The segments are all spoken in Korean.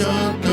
so good.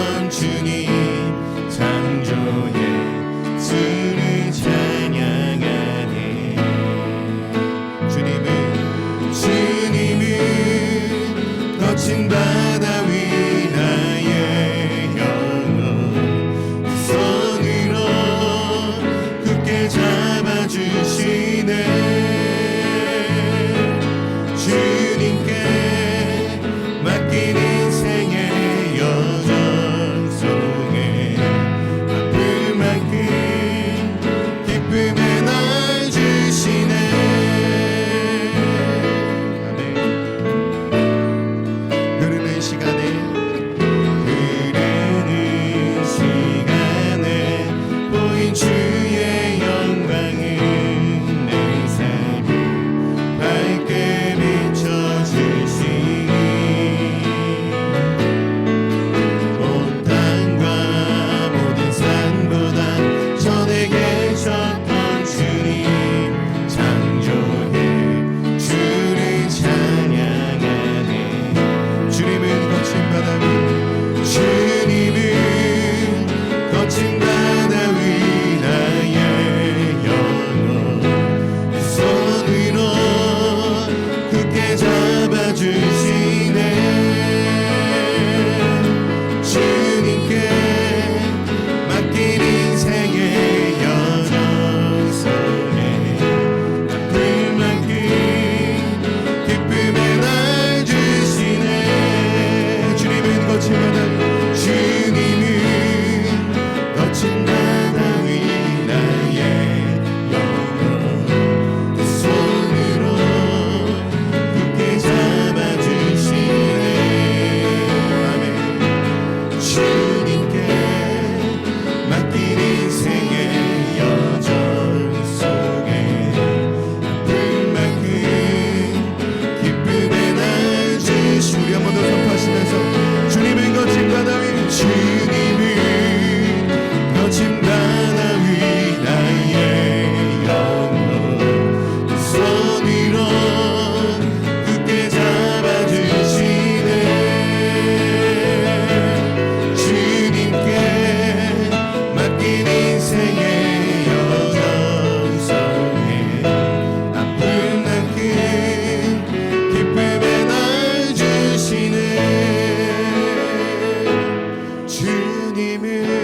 you.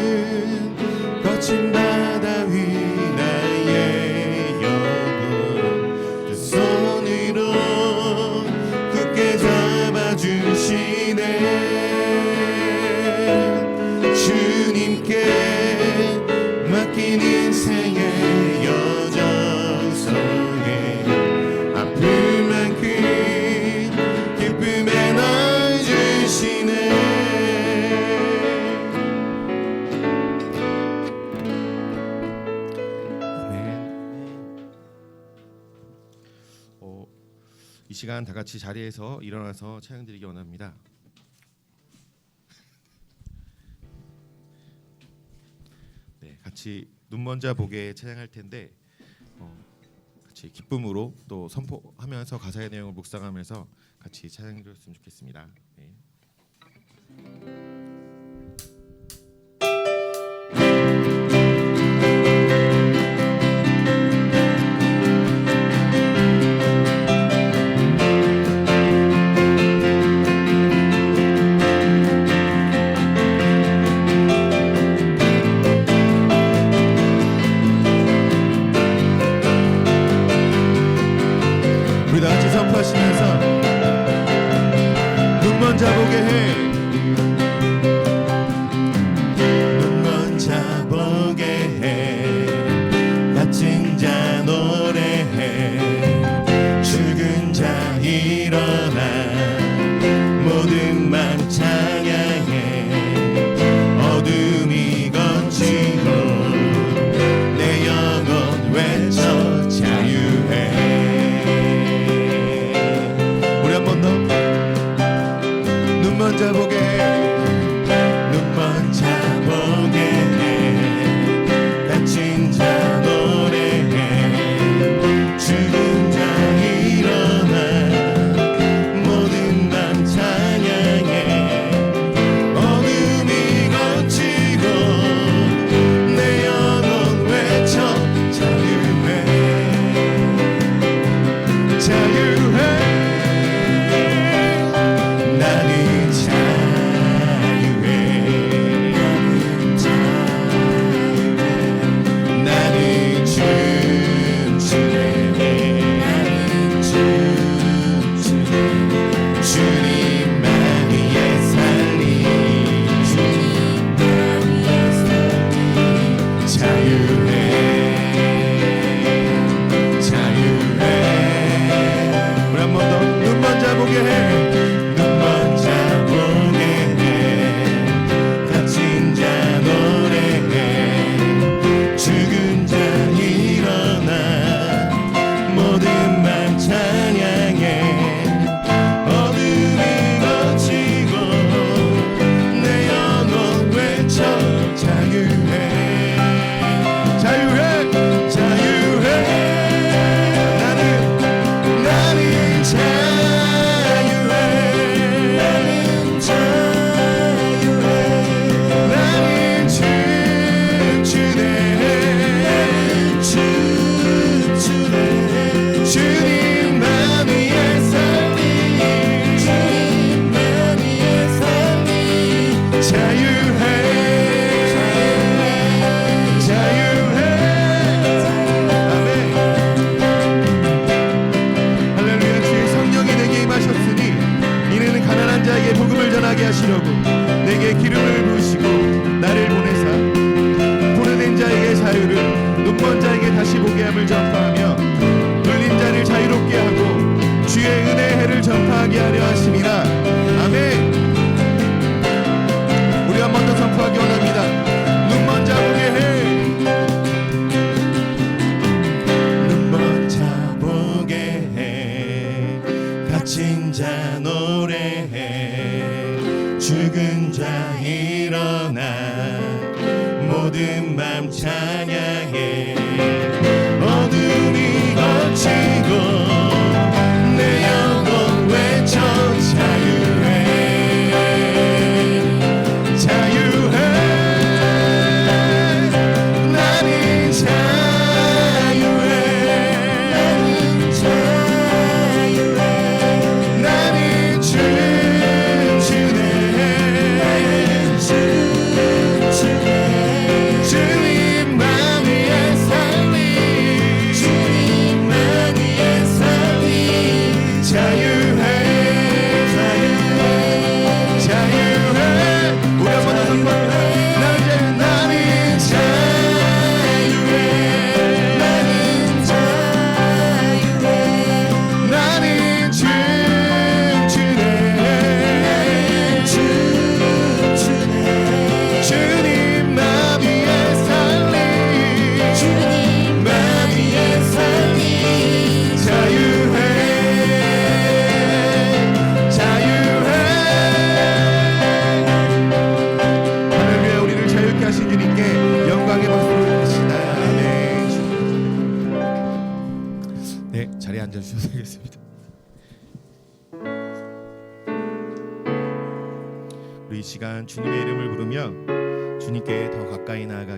시간 다 같이 자리에서 일어나서 찬양 드리기 원합니다. 네, 같이 눈먼자 보게 찬양할 텐데 어, 같이 기쁨으로 또 선포하면서 가사의 내용을 묵상하면서 같이 찬양드렸으면 좋겠습니다. 네. 하시면서 눈먼 자보게 해.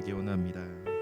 나아가기 원합니다.